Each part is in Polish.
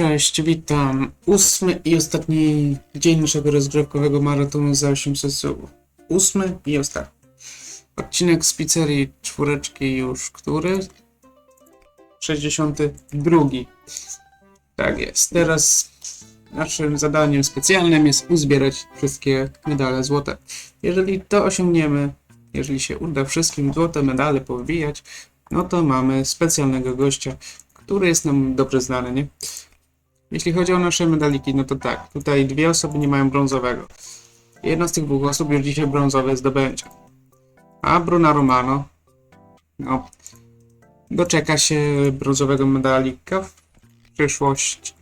Cześć, witam. Ósmy i ostatni dzień naszego rozgrywkowego maratonu za 800 subów. Ósmy i ostatni. Odcinek z pizzerii czwóreczki już który? 62. Tak jest. Teraz naszym zadaniem specjalnym jest uzbierać wszystkie medale złote. Jeżeli to osiągniemy, jeżeli się uda wszystkim złote medale powybijać, no to mamy specjalnego gościa, który jest nam dobrze znany, nie? Jeśli chodzi o nasze medaliki, no to tak, tutaj dwie osoby nie mają brązowego. Jedna z tych dwóch osób już dzisiaj brązowe zdobędzie. A Bruna Romano, no, doczeka się brązowego medalika w przyszłości.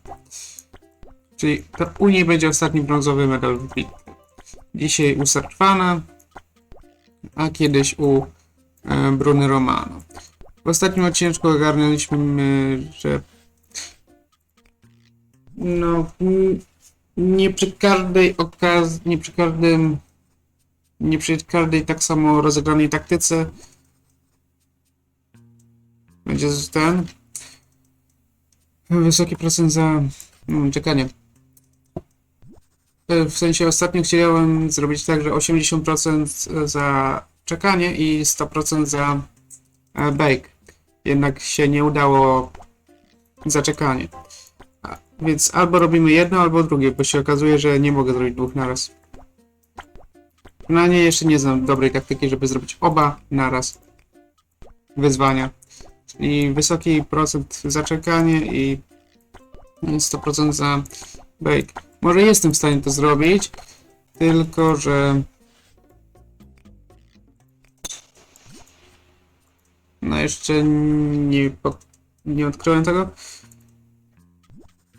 Czyli to u niej będzie ostatni brązowy medal w bitwie. Dzisiaj u Sartwana, a kiedyś u e, Bruny Romano. W ostatnim odcinku ogarnęliśmy, że no, nie przy każdej okazji, nie przy każdym, nie przy każdej tak samo rozegranej taktyce będzie ten wysoki procent za mm, czekanie. E, W sensie ostatnio chciałem zrobić tak, że 80% za czekanie i 100% za e, bake. Jednak się nie udało za czekanie. A, Więc albo robimy jedno, albo drugie, bo się okazuje, że nie mogę zrobić dwóch naraz. Na nie jeszcze nie znam dobrej taktyki, żeby zrobić oba naraz wyzwania. Czyli wysoki procent za czekanie i 100% za bake. Może jestem w stanie to zrobić, tylko że no jeszcze nie, nie odkryłem tego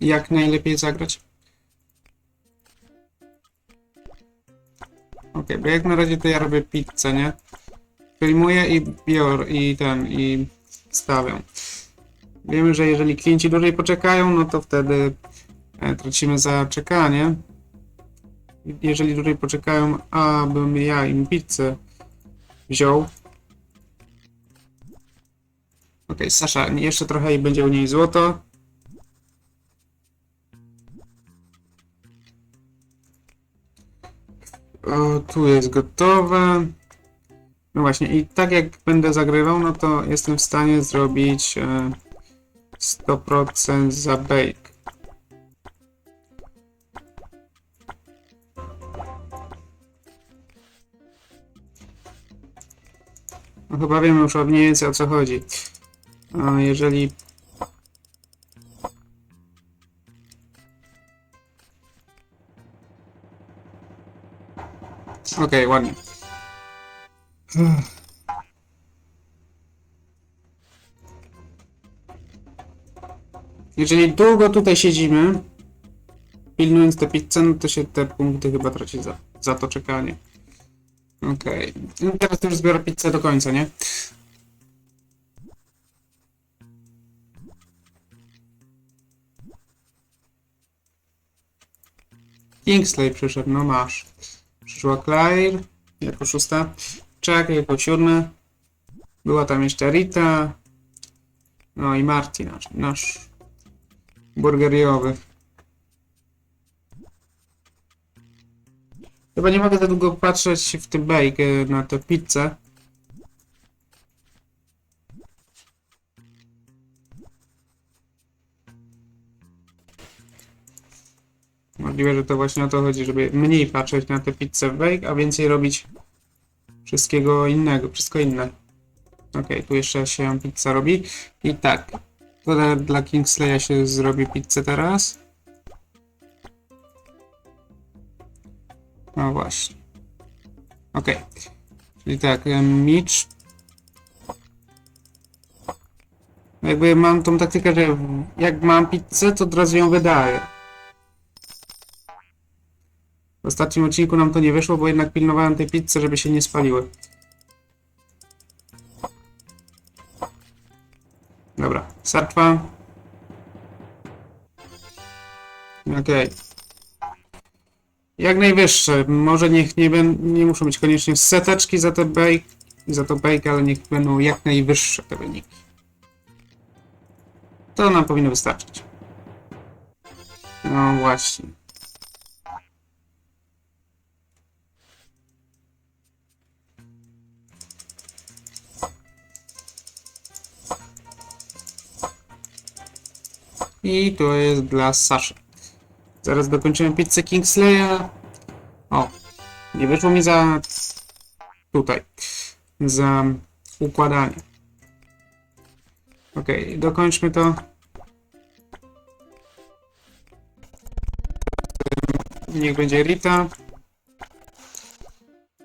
jak najlepiej zagrać. Ok, bo jak na razie to ja robię pizzę, nie? Filmuję i biorę i ten, i stawiam. Wiemy, że jeżeli klienci dłużej poczekają, no to wtedy e, tracimy za czekanie. Jeżeli dłużej poczekają, abym ja im pizzę wziął. Ok, Sasza, jeszcze trochę i będzie u niej złoto. O, tu jest gotowe. No właśnie, i tak jak będę zagrywał, no to jestem w stanie zrobić e, 100% za bake. No chyba wiemy już mniej więcej o co chodzi. A jeżeli Okej, ładnie. Jeżeli długo tutaj siedzimy, pilnując te pizzę, no to się te punkty chyba traci za, za to czekanie. Okej. No teraz już zbiorę pizzę do końca, nie? Kingsley przyszedł, no masz. Przyszła Claire jako szósta, Chuck jako siódme, była tam jeszcze Rita, no i Marty nasz, nasz burgeriowy. Chyba nie mogę za długo patrzeć w tym bake na tę pizzę. Możliwe, że to właśnie o to chodzi, żeby mniej patrzeć na tę pizzę w bake, a więcej robić wszystkiego innego, wszystko inne. Okej, tu jeszcze się pizza robi. I tak, tutaj dla Kingsleya się zrobi pizzę teraz. No właśnie. Okej. Czyli tak, Mitch. Jakby mam tą taktykę, że jak mam pizzę, to od razu ją wydaję. W ostatnim odcinku nam to nie wyszło, bo jednak pilnowałem tej pizzy, żeby się nie spaliły. Dobra, Sartwa. Okej. Jak najwyższe. Może niech nie, ben, nie muszą być koniecznie seteczki za te bake, za to bake, ale niech będą jak najwyższe te wyniki. To nam powinno wystarczyć. No właśnie. I to jest dla Saszy. Zaraz dokończyłem pizzę Kingslaya. O, nie wyszło mi za tutaj. Za układanie. Okej, dokończmy to. Niech będzie Rita.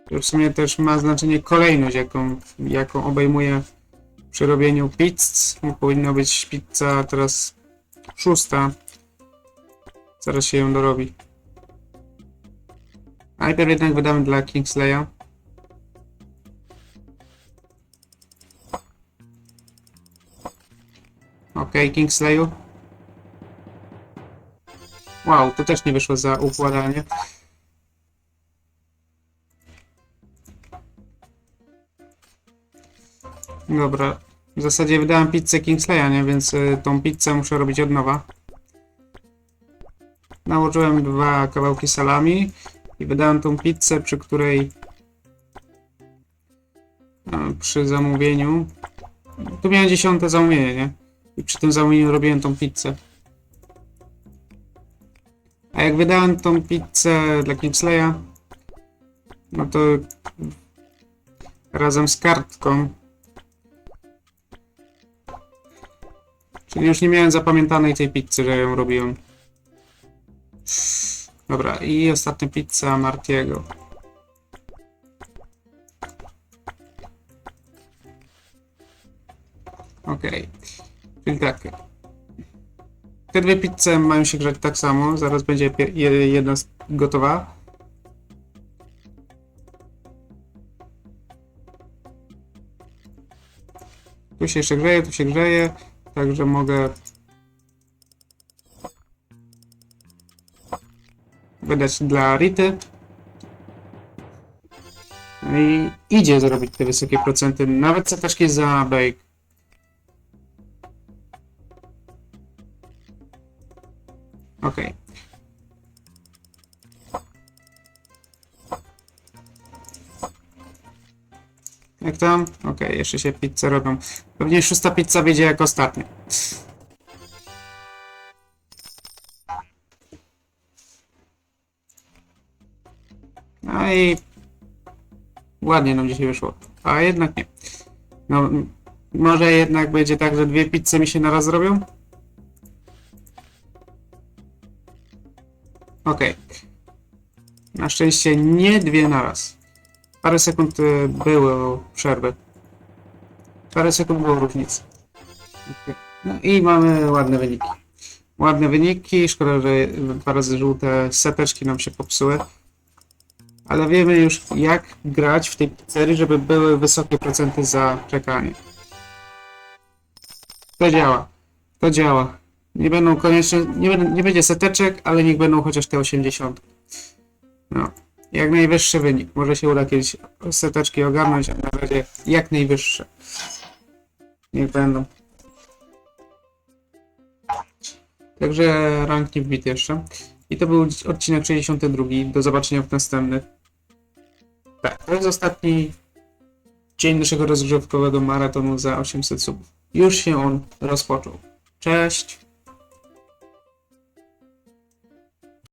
To w sumie też ma znaczenie kolejność, jaką, jaką obejmuje przy robieniu pizz. Powinna być pizza teraz szósta. Zaraz się ją dorobi. Najpierw jednak wydamy dla Kingsleya. Okej, Kingsleyu. Wow, to też nie wyszło za układanie. Dobra, w zasadzie wydałem pizzę Kingsleya, nie? Więc y, tą pizzę muszę robić od nowa. Nałożyłem dwa kawałki salami i wydałem tą pizzę, przy której przy zamówieniu tu miałem dziesiąte zamówienie, nie? I przy tym zamówieniu robiłem tą pizzę. A jak wydałem tą pizzę dla Kingsleya, no to razem z kartką Już nie miałem zapamiętanej tej pizzy, że ją robiłem. Dobra, i ostatnia pizza Martiego. Okej. Czyli tak. Te dwie pizze mają się grzać tak samo. Zaraz będzie jedna gotowa. Tu się jeszcze grzeje, tu się grzeje. Także mogę wydać dla Rity. No i idzie zrobić te wysokie procenty, nawet seteczki za bake. Ok. Jak tam? Ok, jeszcze się pizze robią. Pewnie szósta pizza wyjdzie jak ostatnia. No i ładnie nam dzisiaj wyszło. A jednak nie. No, może jednak będzie tak, że dwie pizze mi się naraz zrobią? Okej. Na szczęście nie dwie naraz. Parę sekund y, było przerwy. Parę sekund było różnicy. No i mamy ładne wyniki. Ładne wyniki, szkoda, że dwa razy żółte seteczki nam się popsuły. Ale wiemy już jak grać w tej pizzerii, żeby były wysokie procenty za czekanie. To działa. To działa. Nie będą koniecznie, nie, nie będzie seteczek, ale niech będą chociaż te 80. No. Jak najwyższy wynik. Może się uda kiedyś seteczki ogarnąć, a na razie jak najwyższe. Niech będą. Także rank nie wbity jeszcze. I to był odcinek 62. Do zobaczenia w następnych. Tak, to jest ostatni dzień naszego rozgrzewkowego maratonu za 800 subów. Już się on rozpoczął. Cześć!